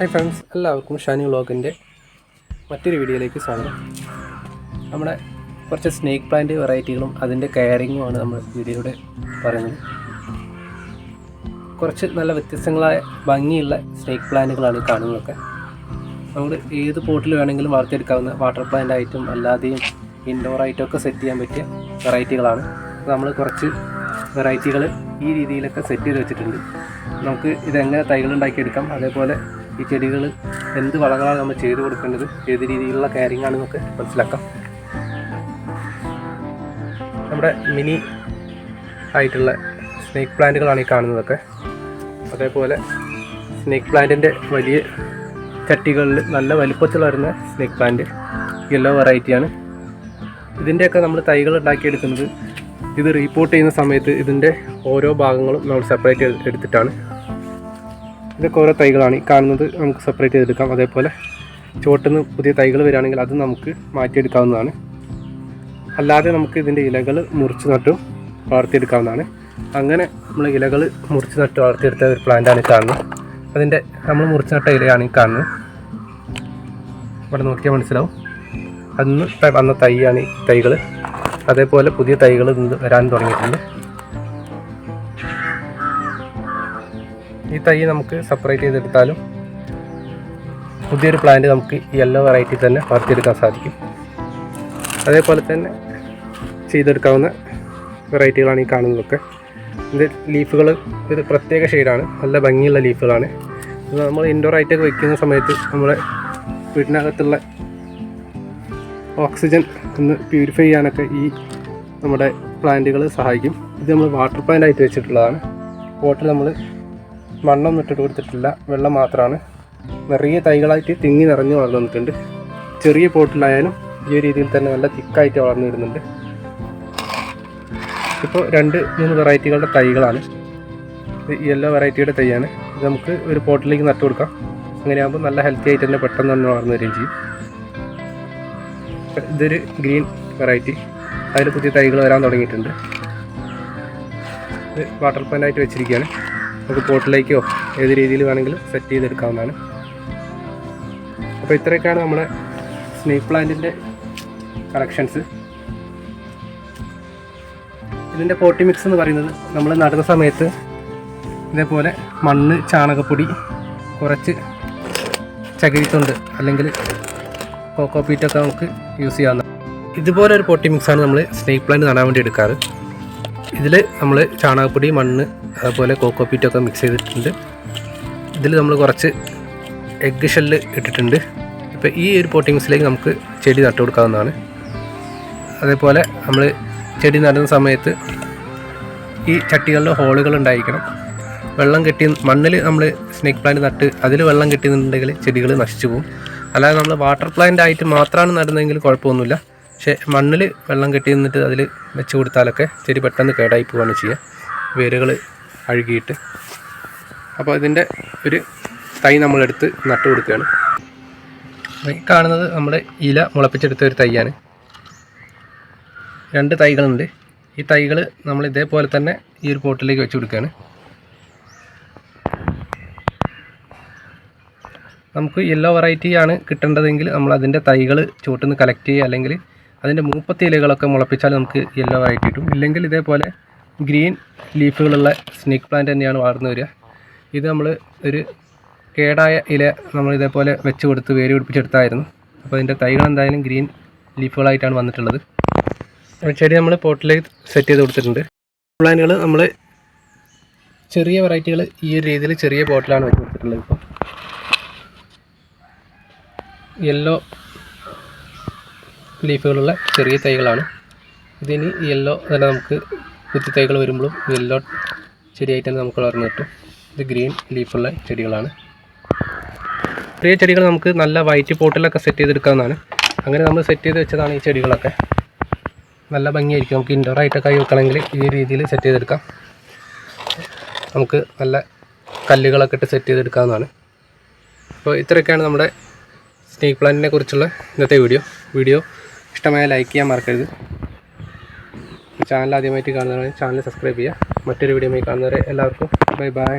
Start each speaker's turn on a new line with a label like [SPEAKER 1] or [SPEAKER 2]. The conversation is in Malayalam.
[SPEAKER 1] ഹായ് ഫ്രണ്ട്സ് എല്ലാവർക്കും ഷാനി വ്ളോഗിന്റെ മറ്റൊരു വീഡിയോയിലേക്ക് സ്വാഗതം. നമ്മുടെ കുറച്ച് സ്നേക്ക് പ്ലാന്റ് വെറൈറ്റികളും അതിന്റെ കെയറിങ്ങുമാണ് നമ്മൾ വീഡിയോയുടെ പറയുന്നത്. കുറച്ച് നല്ല വ്യത്യസ്തങ്ങളായ ഭംഗിയുള്ള സ്നേക്ക് പ്ലാന്റുകളാണ് കാണുന്നതൊക്കെ. നമ്മൾ ഏത് പോട്ടിൽ വേണമെങ്കിലും വളർത്തിയെടുക്കാവുന്ന വാട്ടർ പ്ലാന്റ് ആയിട്ടും അല്ലാതെയും ഇൻഡോർ ആയിട്ടും ഒക്കെ സെറ്റ് ചെയ്യാൻ പറ്റിയ വെറൈറ്റികളാണ്. നമ്മൾ കുറച്ച് വെറൈറ്റികൾ ഈ രീതിയിലൊക്കെ സെറ്റ് ചെയ്ത് വെച്ചിട്ടുണ്ട്. നമുക്ക് ഇതെങ്ങനെ തൈകൾ ഉണ്ടാക്കിയെടുക്കാം അതേപോലെ ഈ ചെടികൾ എന്ത് വളങ്ങളാണ് നമ്മൾ ചെയ്തു കൊടുക്കേണ്ടത് ഏത് രീതിയിലുള്ള കെയറിംഗ് ആണെന്നൊക്കെ മനസ്സിലാക്കാം. നമ്മുടെ മിനി ആയിട്ടുള്ള സ്നേക്ക് പ്ലാന്റുകളാണ് ഈ കാണുന്നതൊക്കെ. അതേപോലെ സ്നേക്ക് പ്ലാന്റിന്റെ വലിയ ചട്ടികളിൽ നല്ല വലിപ്പത്തിൽ വരുന്ന സ്നേക്ക് പ്ലാന്റ് യെല്ലോ വെറൈറ്റിയാണ്. ഇതിന്റെയൊക്കെ നമ്മൾ തൈകൾ ഉണ്ടാക്കിയെടുക്കുന്നത് ഇത് റീപ്പോർട്ട് ചെയ്യുന്ന സമയത്ത് ഇതിന്റെ ഓരോ ഭാഗങ്ങളും നമ്മൾ സെപ്പറേറ്റ് എടുത്തിട്ടാണ്. ഇതൊക്കെ ഓരോ തൈകളാണ്. ഈ കാണുന്നത് നമുക്ക് സെപ്പറേറ്റ് ചെയ്തെടുക്കാം. അതേപോലെ ചുവട്ടുനിന്ന് പുതിയ തൈകൾ വരികയാണെങ്കിൽ അത് നമുക്ക് മാറ്റിയെടുക്കാവുന്നതാണ്. അല്ലാതെ നമുക്ക് ഇതിന്റെ ഇലകൾ മുറിച്ച് നട്ടും വളർത്തിയെടുക്കാവുന്നതാണ്. അങ്ങനെ നമ്മൾ ഇലകൾ മുറിച്ച് നട്ട് വളർത്തിയെടുത്ത ഒരു പ്ലാന്റാണ് കാണുന്നത്. അതിന്റെ നമ്മൾ മുറിച്ച് നട്ട ഇലയാണ് ഈ കാണുന്നത്. ഇവിടെ നോക്കിയാൽ മനസ്സിലാവും. അന്ന് വന്ന തൈയാണ് ഈ തൈകൾ. അതേപോലെ പുതിയ തൈകൾ വരാൻ തുടങ്ങിയിട്ടുണ്ട്. ഈ തൈ നമുക്ക് സെപ്പറേറ്റ് ചെയ്തെടുത്താലും പുതിയൊരു പ്ലാന്റ് നമുക്ക് യെല്ലോ വെറൈറ്റി തന്നെ വളർത്തിയെടുക്കാൻ സാധിക്കും. അതേപോലെ തന്നെ ചെയ്തെടുക്കാവുന്ന വെറൈറ്റികളാണ് ഈ കാണുന്നതൊക്കെ. ഇത് ലീഫുകൾ ഒരു പ്രത്യേക ഷെയ്ഡാണ് നല്ല ഭംഗിയുള്ള ലീഫുകളാണ് ഇത് നമ്മൾ ഇൻഡോർ ആയിട്ടൊക്കെ വയ്ക്കുന്ന സമയത്ത് നമ്മുടെ വീടിനകത്തുള്ള ഓക്സിജൻ ഒന്ന് പ്യൂരിഫൈ ചെയ്യാനൊക്കെ ഈ നമ്മുടെ പ്ലാന്റുകൾ സഹായിക്കും. ഇത് നമ്മൾ വാട്ടർ പ്ലാന്റ് ആയിട്ട് വെച്ചിട്ടുള്ളതാണ്. വാട്ടർ നമ്മൾ മണ്ണൊന്നും ഇട്ടിട്ട് കൊടുത്തിട്ടില്ല. വെള്ളം മാത്രമാണ് നിറയെ തൈകളായിട്ട് തിങ്ങി നിറഞ്ഞ് വളർന്നു ചെറിയ പോട്ടിലായാലും ഈ രീതിയിൽ തന്നെ നല്ല തിക്കായിട്ട് വളർന്നു വരുന്നുണ്ട്. ഇപ്പോൾ രണ്ട് മൂന്ന് വെറൈറ്റികളുടെ തൈകളാണ്. ഇത് യെല്ലോ വെറൈറ്റിയുടെ തൈയാണ്. ഇത് നമുക്ക് ഒരു പോട്ടിലേക്ക് നട്ടു കൊടുക്കാം. അങ്ങനെയാകുമ്പോൾ നല്ല ഹെൽത്തി ആയിട്ട് തന്നെ പെട്ടെന്ന് തന്നെ വളർന്നു വരികയും ചെയ്യും. ഇതൊരു ഗ്രീൻ വെറൈറ്റി അതിൽ പുതിയ തൈകൾ വരാൻ തുടങ്ങിയിട്ടുണ്ട്. ഇത് വാട്ടർ പാനായിട്ട് വെച്ചിരിക്കുകയാണ്. നമുക്ക് പോട്ടിലേക്കോ ഏത് രീതിയിൽ വേണമെങ്കിലും സെറ്റ് ചെയ്തെടുക്കാവുന്നതാണ്. അപ്പോൾ ഇത്രയൊക്കെയാണ് നമ്മുടെ സ്നേക്ക് പ്ലാന്റിന്റെ കളക്ഷൻസ് ഇതിന്റെ പോട്ടി മിക്സ് എന്ന് പറയുന്നത് നമ്മൾ നടുന്ന സമയത്ത് ഇതേപോലെ മണ്ണ് ചാണകപ്പൊടി കുറച്ച് ചകിരിത്തുണ്ട്. അല്ലെങ്കിൽ കോക്കോ പീറ്റൊക്കെ നമുക്ക് യൂസ് ചെയ്യാവുന്ന ഇതുപോലെ ഒരു പൊട്ടി മിക്സാണ് നമ്മൾ സ്നേക്ക് പ്ലാന്റ് നടാൻ വേണ്ടി എടുക്കാറ്. ഇതിൽ നമ്മൾ ചാണകപ്പൊടി മണ്ണ് അതുപോലെ കോക്കോ പീറ്റൊക്കെ മിക്സ് ചെയ്തിട്ടുണ്ട്. ഇതിൽ നമ്മൾ കുറച്ച് എഗ്ഗ് ഷെല്ല് ഇട്ടിട്ടുണ്ട്. ഇപ്പോൾ ഈ ഒരു പോട്ടിങ്സിലേക്ക് നമുക്ക് ചെടി നട്ടു കൊടുക്കാവുന്നതാണ്. അതേപോലെ നമ്മൾ ചെടി നടുന്ന സമയത്ത് ഈ ചട്ടികളിലെ ഹോളുകൾ ഉണ്ടായിരിക്കണം. വെള്ളം കെട്ടി മണ്ണിൽ നമ്മൾ സ്നേക്ക് പ്ലാന്റ് നട്ട് അതിൽ വെള്ളം കെട്ടി കെട്ടിയിട്ടുണ്ടെങ്കിൽ ചെടികൾ നശിച്ചു പോകും. അല്ലാതെ നമ്മൾ വാട്ടർ പ്ലാന്റ് ആയിട്ട് മാത്രമാണ് നടുന്നതെങ്കിൽ കുഴപ്പമൊന്നുമില്ല. പക്ഷേ മണ്ണിൽ വെള്ളം കെട്ടി നിന്നിട്ട് അതിൽ വെച്ച് കൊടുത്താലൊക്കെ ചെടി പെട്ടെന്ന് കേടായി പോവുകയാണ് ചെയ്യുക. വേരുകൾ അഴുകിയിട്ട്. അപ്പോൾ ഇതിന്റെ ഒരു തൈ നമ്മളെടുത്ത് നട്ടു കൊടുക്കുകയാണ്. ഈ കാണുന്നത് നമ്മുടെ ഇല മുളപ്പിച്ചെടുത്ത ഒരു തൈയാണ്. രണ്ട് തൈകളുണ്ട്. ഈ തൈകൾ നമ്മൾ ഇതേപോലെ തന്നെ ഈ ഒരു പോട്ടിലേക്ക് വെച്ച് കൊടുക്കുകയാണ്. നമുക്ക് യെല്ലോ വെറൈറ്റിയാണ് കിട്ടേണ്ടതെങ്കിൽ നമ്മൾ അതിന്റെ തൈകൾ ചുവട്ടിൽ നിന്ന് കളക്ട് ചെയ്യുക അല്ലെങ്കിൽ അതിന്റെ മൂപ്പത്തി ഇലകളൊക്കെ മുളപ്പിച്ചാൽ നമുക്ക് യെല്ലോ ആയിട്ട് കിട്ടും. ഇല്ലെങ്കിൽ ഇതേപോലെ ഗ്രീൻ ലീഫുകളുള്ള സ്നേക്ക് പ്ലാന്റ് തന്നെയാണ് വളർന്നു വരിക. ഇത് നമ്മൾ ഒരു കേടായ ഇല നമ്മൾ ഇതേപോലെ വെച്ച് കൊടുത്ത് വേര് പിടിപ്പിച്ചെടുത്തായിരുന്നു. അപ്പോൾ അതിന്റെ തൈകൾ എന്തായാലും ഗ്രീൻ ലീഫുകളായിട്ടാണ് വന്നിട്ടുള്ളത്. ചെടി നമ്മൾ പോട്ടിലേക്ക് സെറ്റ് ചെയ്ത് കൊടുത്തിട്ടുണ്ട്. പ്ലാന്റുകൾ നമ്മൾ ചെറിയ വെറൈറ്റികൾ ഈ ഒരു രീതിയിൽ ചെറിയ പോട്ടിലാണ് വെച്ച് കൊടുത്തിട്ടുള്ളത് ഇപ്പോൾ. യെല്ലോ ലീഫുകളുള്ള ചെറിയ തൈകളാണ്. ഇതിന് യെല്ലോ തന്നെ നമുക്ക് കുത്തി തൈകൾ വരുമ്പോഴും യെല്ലോ ചെടിയായിട്ട് തന്നെ നമുക്ക് വളർന്നു കിട്ടും. ഇത് ഗ്രീൻ ലീഫുള്ള ചെടികളാണ്. ചെറിയ ചെടികൾ നമുക്ക് നല്ല വൈറ്റ് പോട്ടിലൊക്കെ സെറ്റ് ചെയ്തെടുക്കാവുന്നതാണ്. അങ്ങനെ നമ്മൾ സെറ്റ് ചെയ്ത് വെച്ചതാണ് ഈ ചെടികളൊക്കെ. നല്ല ഭംഗിയായിരിക്കും. നമുക്ക് ഇൻഡോർ ആയിട്ടൊക്കെ ആയി വെക്കണമെങ്കിൽ ഈ രീതിയിൽ സെറ്റ് ചെയ്തെടുക്കാം. നമുക്ക് നല്ല കല്ലുകളൊക്കെ ഇട്ട് സെറ്റ് ചെയ്തെടുക്കാവുന്നതാണ്. അപ്പോൾ ഇത്രയൊക്കെയാണ് നമ്മുടെ സ്നേക്ക് പ്ലാന്റിനെ കുറിച്ചുള്ള ഇന്നത്തെ വീഡിയോ വീഡിയോ ഇഷ്ടമായ ലൈക്ക് ചെയ്യാൻ മറക്കരുത്. ചാനൽ ആദ്യമായിട്ട് കാണുന്നവരെ ചാനൽ സബ്സ്ക്രൈബ് ചെയ്യുക. മറ്റൊരു വീഡിയോയുമായി കാണുന്നവരെ എല്ലാവർക്കും ബൈ ബൈ